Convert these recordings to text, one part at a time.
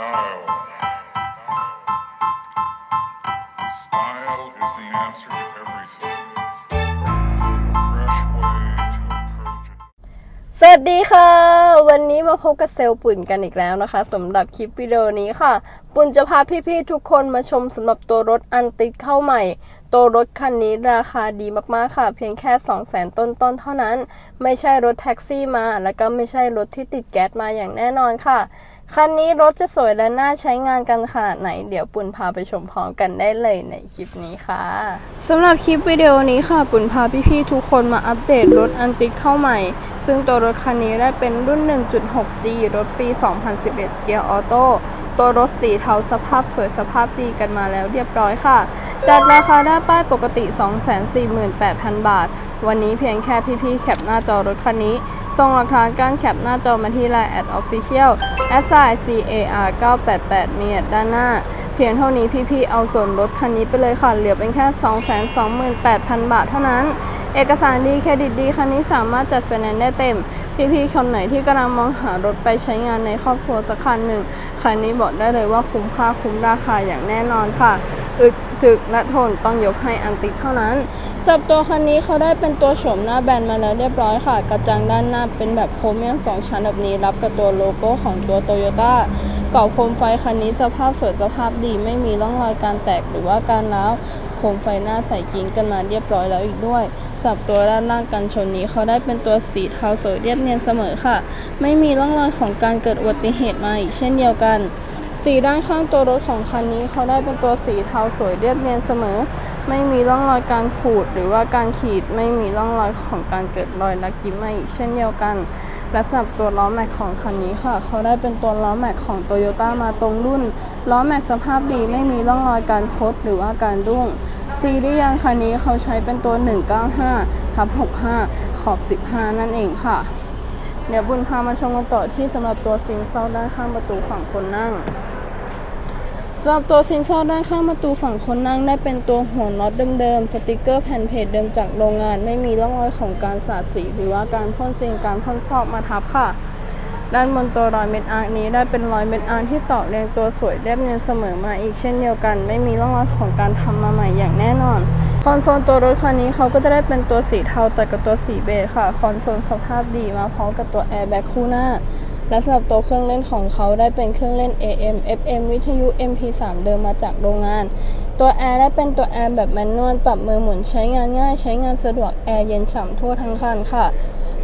Style. Style is the answer to everything. Fresh way to approach it. สวัสดีค่ะ วันนี้มาพบกับเซลล์ปุ่นกันอีกแล้วนะคะสำหรับคลิปวิดีโอนี้ค่ะ ปุ่นจะพาพี่ๆทุกคนมาชมสำหรับตัวรถอันติดเข้าใหม่ ตัวรถคันนี้ราคาดีมากๆค่ะ เพียงแค่ 2 0 0 0 0 0ต้นๆเท่านั้น ไม่ใช่รถแท็กซี่มา แล้วก็ไม่ใช่รถที่ติดแก๊สมาอย่างแน่นอนค่ะ คันนี้รถจะสวยและน่าใช้งานกันขนาดไหน เดี๋ยวปุ่นพาไปชมพร้อมกันได้เลยในคลิปนี้ค่ะสำหรับคลิปวิดีโอนี้ค่ะ ปุ่นพาพี่ๆทุกคนมาอัปเดตรถอันติดเข้าใหม่ ซึ่งตัวรถคันนี้ได้เป็นรุ่น 1.6G รถปี 2011 เกียร์ออโต้ตัวรถสีเทาสภาพสวยสภาพดีกันมาแล้วเรียบร้อยค่ะ จากราคาหน้าป้ายปกติ 248,000 บาท วันนี้เพียงแค่พี่ๆแคปหน้าจอรถคันนี้ ส่งหลักฐานการแคปหน้าจอมาที่ Line แอด Official s i c a r 988มีดด้านหน้า เพียงเท่านี้พี่ๆ เอาส่วนลดคันนี้ไปเลยค่ะ เหลือเป็นแค่ 228,000 บาทเท่านั้น เอกสารดีเครดิตดีคันนี้สามารถจัดไฟแนนซ์ได้เต็ม พี่ๆ คนไหนที่กำลังมองหารถไปใช้งานในครอบครัวสักคันหนึ่ง คันนี้บอกได้เลยว่าคุ้มค่าคุ้มราคาอย่างแน่นอนค่ะ อึดถึกและทนต้องยกให้อันติเท่านั้นสับตัวคันนี้เขาได้เป็นตัวโฉมหน้าแบนมาแล้วเรียบร้อยค่ะ กระจังด้านหน้าเป็นแบบโครเมียมสองชั้นแบบนี้ รับกับตัวโลโก้ของตัวโตโยต้ากรอบโคมไฟคันนี้สภาพสวยสภาพดีไม่มีร่องรอยการแตกหรือว่าการร้าวโคมไฟหน้าใส่กิ้งกันมาเรียบร้อยแล้วอีกด้วยสับตัวด้านล่างกันชนนี้เขาได้เป็นตัวสีเทาสวยเรียบเนียนเสมอค่ะ ไม่มีร่องรอยของการเกิดอุบัติเหตุมาอีกเช่นเดียวกัน สีด้านข้างตัวรถของคันนี้เขาได้เป็นตัวสีเทาสวยเรียบเนียนเสมอ ไม่มีร่องรอยการขูดหรือว่าการขีดไม่มีร่องรอยของการเกิดรอยลักยิ้มมาอีกเช่นเดียวกัน และสำหรับตัวล้อแม็กของคันนี้ค่ะ เขาได้เป็นตัวล้อแม็กของโตโยต้ามาตรงรุ่นล้อแม็กสภาพดีไม่มีร่องรอยการคดหรือว่าการรุ่งซีรีส์ยางคันนี้เขาใช้เป็นตัว 195ทับ65 ขอบ 15 นั่นเองค่ะ เดี๋ยวบุญพามาชมกันต่อที่สำหรับตัวซิงเซาด้านข้างประตูฝั่งคนนั่ง สำหรับตัวซินซอด้านข้างประตูฝั่งคนนั่งได้เป็นตัวหัวน็อตเดิมๆ สติกเกอร์แผ่นเพจเดิมจากโรงงาน ไม่มีร่องรอยของการสาดสี หรือว่าการพ่นซีการพ่นฟอกมาทับค่ะ ด้านบนตัวรอยเม็ดอาร์คนี้ได้เป็นรอยเม็ดอาร์คที่ต่อเรียงตัวสวยเรียบเนียนเสมอมาอีกเช่นเดียวกัน ไม่มีร่องรอยของการทำมาใหม่อย่างแน่นอนคอนโซลตัวรถคันนี้เขาก็จะได้เป็นตัวสีเทาตัดกับตัวสีเบจค่ะ คอนโซลสภาพดีมาพร้อมกับตัวแอร์แบ็คคู่หน้า และสำหรับตัวเครื่องเล่นของเขาได้เป็นเครื่องเล่น AM FM วิทยุ MP3 เดิมมาจากโรงงาน ตัวแอร์ได้เป็นตัวแอร์แบบแมนนวลปรับมือหมุนใช้งานง่าย ใช้งานสะดวกแอร์เย็นฉ่ำทั่วทั้งคันค่ะ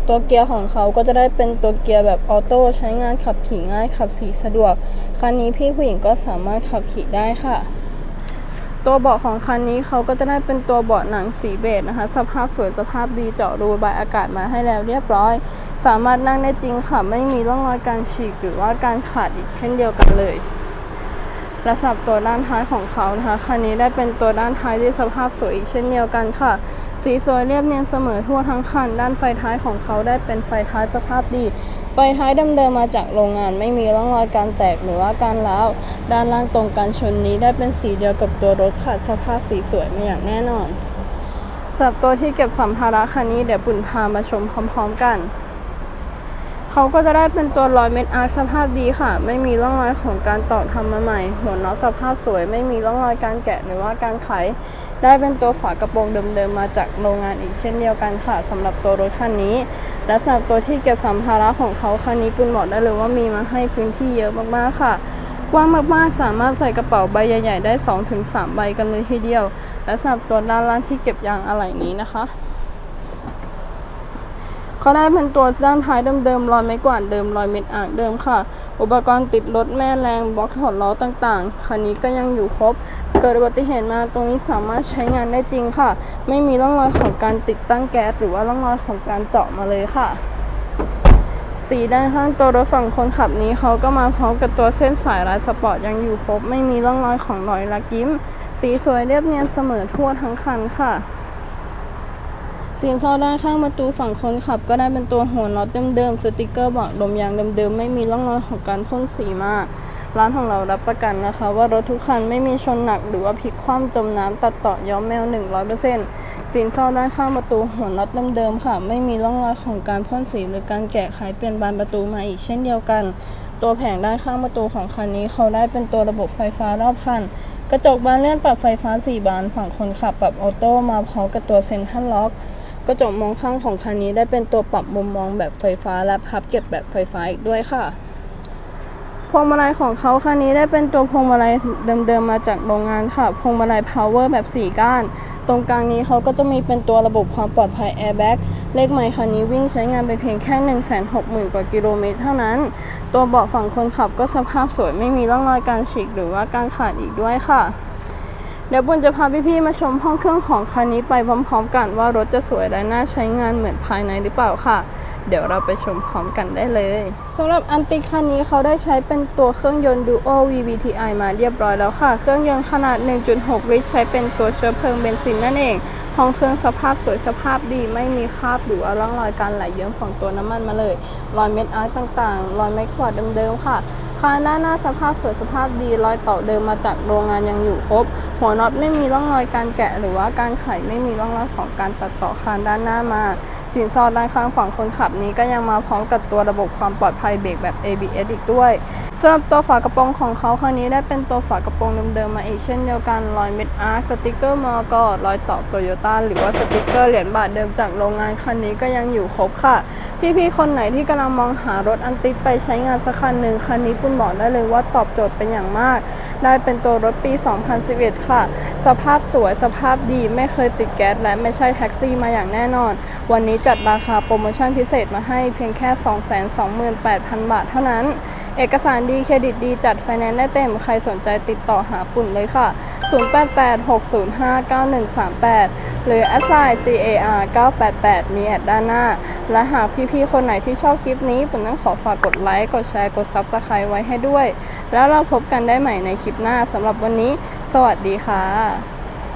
ตัวเกียร์ของเขาก็จะได้เป็นตัวเกียร์แบบออโต้ใช้งานขับขี่ง่ายขับสีสะดวก คันนี้พี่ผู้หญิงก็สามารถขับขี่ได้ค่ะ ตัวเบาะของคันนี้เขาก็จะได้เป็นตัวเบาะหนังสีเบจนะคะ สภาพสวยสภาพดีเจาะรูระบายอากาศมาให้แล้วเรียบร้อย สามารถนั่งได้จริงค่ะ ไม่มีร่องรอยการฉีกหรือว่าการขาดอีกเช่นเดียวกันเลยและสับตัวด้านท้ายของเขานะคะคันนี้ได้เป็นตัวด้านท้ายที่สภาพสวยอีกเช่นเดียวกันค่ะ สีสวยเรียบเนียนเสมอทั่วทั้งคัน ด้านไฟท้ายของเขาได้เป็นไฟท้ายสภาพดี ไฟท้ายเดิมๆมาจากโรงงานไม่มีร่องรอยการแตกหรือว่าการร้าวด้านล่างตรงกันชนนี้ได้เป็นสีเดียวกับตัวรถค่ะสภาพสีสวยมาอย่างแน่นอนสับตัวที่เก็บสัมภาระคันนี้เดี๋ยวปุ่นพามาชมพร้อมๆกันเขาก็จะได้เป็นตัวรอยเม็ดอาร์สภาพดีค่ะ ไม่มีร่องรอยของการตอกทำมาใหม่ หัวน็อตสภาพสวย ไม่มีร่องรอยการแกะหรือว่าการไข ได้เป็นตัวฝากระโปรงเดิมๆมาจากโรงงานอีกเช่นเดียวกันค่ะสำหรับตัวรถคันนี้ และสำหรับตัวที่เก็บสัมภาระของเขาคันนี้คุณบอกได้เลยว่ามีมาให้พื้นที่เยอะมากๆค่ะกว้างมากๆ สามารถใส่กระเป๋าใบใหญ่ ๆ ได้ 2-3 ใบกันเลยทีเดียว และสำหรับตัวด้านล่างที่เก็บยางอะไหล่นี้นะคะ เขาได้เป็นตัวด้านท้ายเดิมๆรอยไม้กวาดเดิมรอยเม็ดอ่างเดิมค่ะ อุปกรณ์ติดรถแม่แรงบล็อกถอดล้อต่างๆ คันนี้ก็ยังอยู่ครบ เกิดอุบัติเหตุมาตรงนี้สามารถใช้งานได้จริงค่ะ ไม่มีร่องรอยของการติดตั้งแก๊สหรือว่าร่องรอยของการเจาะมาเลยค่ะ สีด้านข้างตัวรถฝั่งคนขับนี้เขาก็มาพร้อมกับตัวเส้นสายลายสปอร์ตยังอยู่ครบ ไม่มีร่องรอยของรอยลักยิ้ม สีสวยเรียบเนียนเสมอทั่วทั้งคันค่ะ สินซอด้านข้างประตูฝั่งคนขับ ก็ได้เป็นตัวหัวน็อตเดิมๆ สติกเกอร์บอกลมยางเดิมๆ ไม่มีร่องรอยของการพ่นสีมาร้านของเรารับประกันนะคะ ว่ารถทุกคันไม่มีชนหนักหรือว่าพลิกคว่ำจมน้ำตัดต่อย้อมแมว 100%สินซอด้านข้างประตูหัวน็อตเดิมๆ ค่ะ ไม่มีร่องรอยของการพ่นสีหรือการแกะไขเปลี่ยนบานประตูมาอีกเช่นเดียวกัน ตัวแผงด้านข้างประตูของคันนี้ เขาได้เป็นตัวระบบไฟฟ้ารอบคันกระจกบานเลื่อนปรับไฟฟ้า 4 บานฝั่งคนขับปรับออโต้มาพร้อมกับตัวเซ็นทรัลล็อก กระจกมองข้างของคันนี้ได้เป็นตัวปรับมุมมองแบบไฟฟ้าและพับเก็บแบบไฟฟ้าอีกด้วยค่ะ พวงมาลัยของเขาคันนี้ได้เป็นตัวพวงมาลัยเดิมๆมาจากโรงงานค่ะ พวงมาลัย power แบบ 4 ก้าน ตรงกลางนี้เขาก็จะมีเป็นตัวระบบความปลอดภัย airbag เลขไมล์คันนี้วิ่งใช้งานไปเพียงแค่ 160,000 กว่ากิโลเมตรเท่านั้น ตัวเบาะฝั่งคนขับก็สภาพสวยไม่มีร่องรอยการฉีกหรือว่าการขาดอีกด้วยค่ะ เดี๋ยวบุญจะพาพี่ๆมาชมห้องเครื่องของคันนี้ไปพร้อมๆ กันว่ารถจะสวยและน่าใช้งานเหมือนภายในหรือเปล่าค่ะ เดี๋ยวเราไปชมพร้อมกันได้เลยสำหรับอันติคันนี้เขาได้ใช้เป็นตัวเครื่องยนต์ Duo VVTi มาเรียบร้อยแล้วค่ะ เครื่องยนต์ขนาด 1.6 ลิตรใช้เป็นตัวเชื้อเพลิงเบนซินนั่นเองห้องเครื่องสภาพสวยสภาพดีไม่มีคราบหรือว่าร่องรอยการไหลเยิ้มของตัวน้ำมันมาเลยรอยเม็ดอาร์ตต่างๆรอยไม้กวาดเดิมๆค่ะ คานด้านหน้าสภาพสวยสภาพดีรอยต่อเดิมมาจากโรงงานยังอยู่ครบ หัวน็อตไม่มีร่องรอยการแกะ หรือว่าการไขไม่มีร่องรอยของการตัดต่อคานด้านหน้ามา สินสอดด้านข้างฝั่งคนขับนี้ก็ยังมาพร้อมกับตัวระบบความปลอดภัยเบรกแบบ ABS อีกด้วยสำหรับตัวฝากระโปรงของเขาครั้งนี้ได้เป็นตัวฝากระโปรงเดิมๆมาอีกเช่นเดียวกันรอยเม็ดอาร์สติกเกอร์มอกรอยต่อโตโยต้าหรือว่าสติกเกอร์เหรียญบาทเดิมจากโรงงานคันนี้ก็ยังอยู่ครบค่ะ พี่ๆคนไหนที่กำลังมองหารถอันติดไปใช้งานสักคันหนึ่งคันนี้ปุณบอกได้เลยว่าตอบโจทย์เป็นอย่างมาก ได้เป็นตัวรถปี 2011 ค่ะ สภาพสวยสภาพดีไม่เคยติดแก๊สและไม่ใช่แท็กซี่มาอย่างแน่นอน วันนี้จัดราคาโปรโมชั่นพิเศษมาให้เพียงแค่ 228,000 บาทเท่านั้น เอกสารดีเครดิตดีจัดไฟแนนซ์ได้เต็มใครสนใจติดต่อหาปุ่นเลยค่ะ 0886059138 หรือ a s i CAR 988มีแอดด้านหน้า และหากพี่ๆ คนไหนที่ชอบคลิปนี้ผมต้องขอฝากกดไลค์ กดแชร์ กด Subscribe ไว้ให้ด้วย แล้วเราพบกันได้ใหม่ในคลิปหน้าสำหรับวันนี้ สวัสดีค่ะ